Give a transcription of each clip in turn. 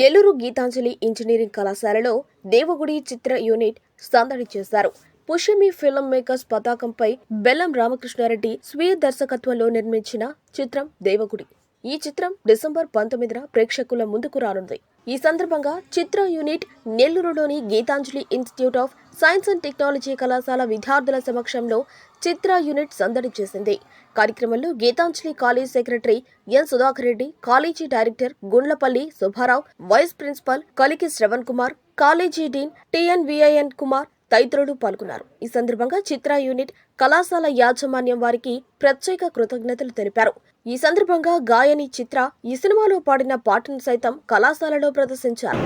Nellore Gitanjali engineering కళాశాలలో దేవగుడి చిత్ర unit సందడి చేశారు. పుష్యమి ఫిల్మ్ మేకర్స్ పతాకంపై బెల్లం రామకృష్ణారెడ్డి స్వీయ దర్శకత్వంలో నిర్మించిన చిత్రం దేవగుడి. ఈ చిత్రం డిసెంబర్ పంతొమ్మిదిన ప్రేక్షకుల ముందుకు రానుంది. ఈ సందర్భంగా చిత్ర యూనిట్ నెల్లూరులోని Geethanjali institute of science and technology కళాశాల విద్యార్థుల సమక్షంలో చిత్ర యూనిట్ సందడి చేసింది. కార్యక్రమంలో Geethanjali college secretary N Sudhakar Reddy college director Gundlapalli Subbarao vice principal Kaliki Sravan Kumar college dean TN VIN Kumar తదితరులు పాల్గొన్నారు. ఈ సందర్భంగా చిత్ర యూనిట్ కళాశాల యాజమాన్యం వారికి ప్రత్యేక కృతజ్ఞతలు తెలిపారు. ఈ సందర్భంగా గాయని చిత్ర ఈ సినిమాలో పాడిన పాటను సైతం కళాశాలలో ప్రదర్శించారు.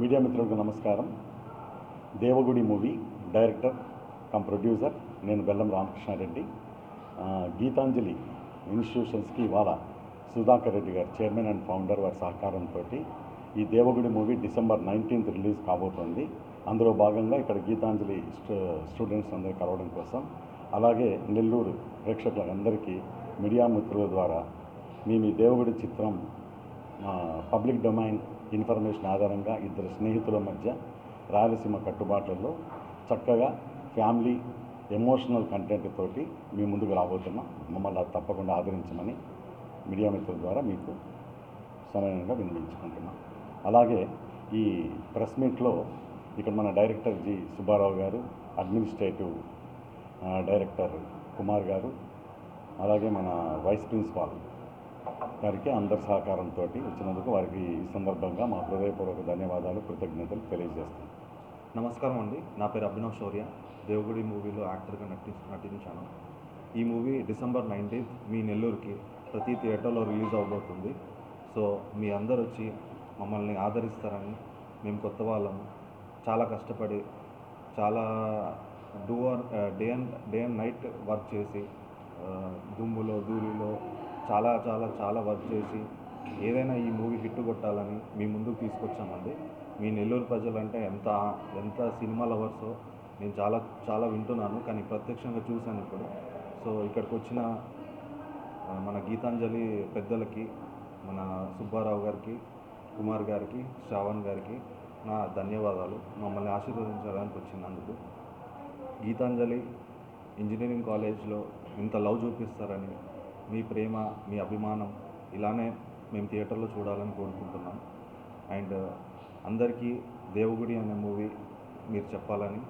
మీడియా మిత్రులకు నమస్కారం. Devagudi movie director come producer నేను బెల్లం రామకృష్ణారెడ్డి. గీతాంజలి ఇన్స్టిట్యూషన్స్కి ఇవాళ సుధాకర్ రెడ్డి గారు చైర్మన్ అండ్ ఫౌండర్ వారి సహకారంతో ఈ Devagudi movie December nineteenth release కాబోతోంది. అందులో భాగంగా ఇక్కడ గీతాంజలి స్టూ స్టూడెంట్స్ అందరూ కలవడం కోసం అలాగే నెల్లూరు ప్రేక్షకులందరికీ మీడియా మిత్రుల ద్వారా మేము ఈ దేవగుడి చిత్రం పబ్లిక్ డొమైన్ ఇన్ఫర్మేషన్ ఆధారంగా ఇద్దరు స్నేహితుల మధ్య రాయలసీమ కట్టుబాట్లలో చక్కగా ఫ్యామిలీ ఎమోషనల్ కంటెంట్ తోటి మీ ముందుకు రాబోతున్నాం. మమ్మల్ని తప్పకుండా ఆదరించమని మీడియా మిత్రుల ద్వారా మీకు సమయంగా వినిపించుకుంటున్నాం అలాగే ఈ ప్రెస్ మీట్లో ఇక్కడ మన డైరెక్టర్ జి సుబ్బారావు గారు అడ్మినిస్ట్రేటివ్ డైరెక్టర్ కుమార్ గారు అలాగే మన వైస్ ప్రిన్సిపాల్ వారికి అందరి సహకారంతో వచ్చినందుకు వారికి ఈ సందర్భంగా మా హృదయపూర్వక ధన్యవాదాలు కృతజ్ఞతలు తెలియజేస్తాను నమస్కారం అండి. నా పేరు అభినవ్ శౌర్య దేవుగుడి మూవీలో యాక్టర్గా నటి నటించాను. ఈ మూవీ డిసెంబర్ నైన్టీన్త్ మీ నెల్లూరుకి ప్రతి థియేటర్లో రిలీజ్ అవబోతుంది. సో మీ అందరు వచ్చి మమ్మల్ని ఆదరిస్తారని మేము కొత్త వాళ్ళము చాలా కష్టపడి చాలా do day and day and night work చేసి దుమ్ములో ధూళిలో చాలా చాలా చాలా వర్క్ చేసి ఏదైనా ఈ మూవీ హిట్ కొట్టాలని మీ ముందుకు తీసుకొచ్చామండి. మీ నెల్లూరు ప్రజలంటే ఎంత ఎంత సినిమా లవర్సో నేను చాలా చాలా వింటున్నాను. కానీ ప్రత్యక్షంగా చూశాను ఇప్పుడు. సో ఇక్కడికి వచ్చిన మన గీతాంజలి పెద్దలకి మన సుబ్బారావు గారికి కుమార్ గారికి శ్రావణ్ గారికి నా ధన్యవాదాలు. మమ్మల్ని ఆశీర్వదించడానికి వచ్చినందుకు. గీతాంజలి ఇంజనీరింగ్ కాలేజ్లో ఇంత లవ్ చూపిస్తారని మీ ప్రేమ మీ అభిమానం ఇలానే మేము థియేటర్లో చూడాలని కోరుకుంటున్నాం. అండ్ అందరికీ దేవుగుడి అనే మూవీ మీరు చెప్పాలని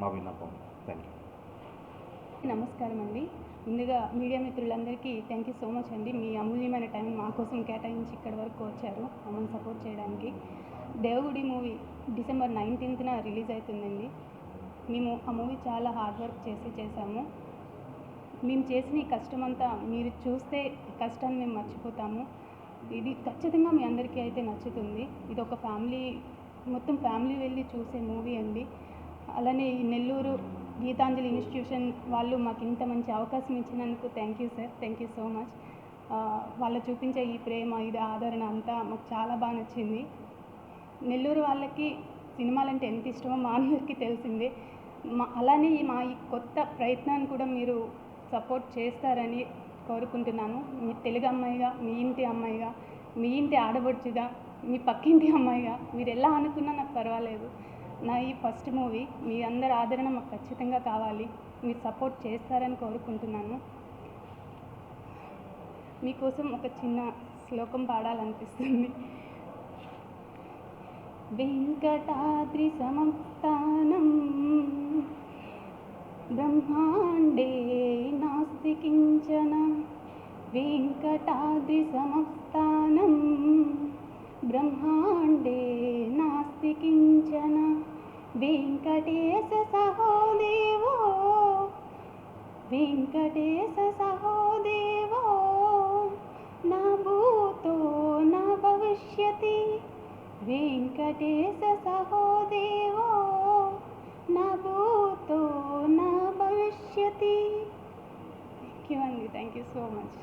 మా విన్నపం. థ్యాంక్ యూ నమస్కారం అండి. ముందుగా మీడియా మిత్రులందరికీ థ్యాంక్ యూ సో మచ్ అండి. మీ అమూల్యమైన టైం మా కోసం కేటాయించి ఇక్కడి వరకు వచ్చారు మమ్మల్ని సపోర్ట్ చేయడానికి. దేవగుడి మూవీ డిసెంబర్ నైన్టీన్త్న రిలీజ్ అవుతుందండి. మేము ఆ మూవీ చాలా హార్డ్ వర్క్ చేసి చేశాము మేము చేసిన ఈ కష్టం అంతా మీరు చూస్తే కష్టాన్ని మేము మర్చిపోతాము. ఇది ఖచ్చితంగా మీ అందరికీ అయితే నచ్చుతుంది. ఇది ఒక ఫ్యామిలీ మొత్తం ఫ్యామిలీ వెళ్ళి చూసే మూవీ అండి. అలానే ఈ నెల్లూరు గీతాంజలి ఇన్స్టిట్యూషన్ వాళ్ళు మాకు ఇంత మంచి అవకాశం ఇచ్చినందుకు thank you sir thank you so much. వాళ్ళు చూపించే ఈ ప్రేమ ఇది ఆదరణ అంతా మాకు చాలా బాగా నచ్చింది. నెల్లూరు వాళ్ళకి సినిమాలంటే ఎంత ఇష్టమో మా అందరికీ తెలిసిందే. మా అలానే మా ఈ కొత్త ప్రయత్నాన్ని కూడా మీరు సపోర్ట్ చేస్తారని కోరుకుంటున్నాను మీ తెలుగు అమ్మాయిగా మీ ఇంటి అమ్మాయిగా మీ ఇంటి ఆడబడుచుగా మీ పక్కింటి అమ్మాయిగా మీరు ఎలా అనుకున్నా నాకు పర్వాలేదు. నా ఈ ఫస్ట్ మూవీ మీ అందరి ఆదరణ మాకు ఖచ్చితంగా కావాలి. మీరు సపోర్ట్ చేస్తారని కోరుకుంటున్నాను. మీకోసం ఒక చిన్న శ్లోకం పాడాలనిపిస్తుంది. వెంకటాద్రి సమంతానం బ్రహ్మాండే నాస్తికించన వెంకటాది సమస్తానం బ్రహ్మాండే నాస్తికించన వెంకటేశ సహోదేవో. వెంకటేశ సహోదేవో నా భూతో నా భవిష్యతి. వెంకటేశ సహోదేవో నా భూతో నా भविष्यति किमन्वि थेङ्क् यू सो मच्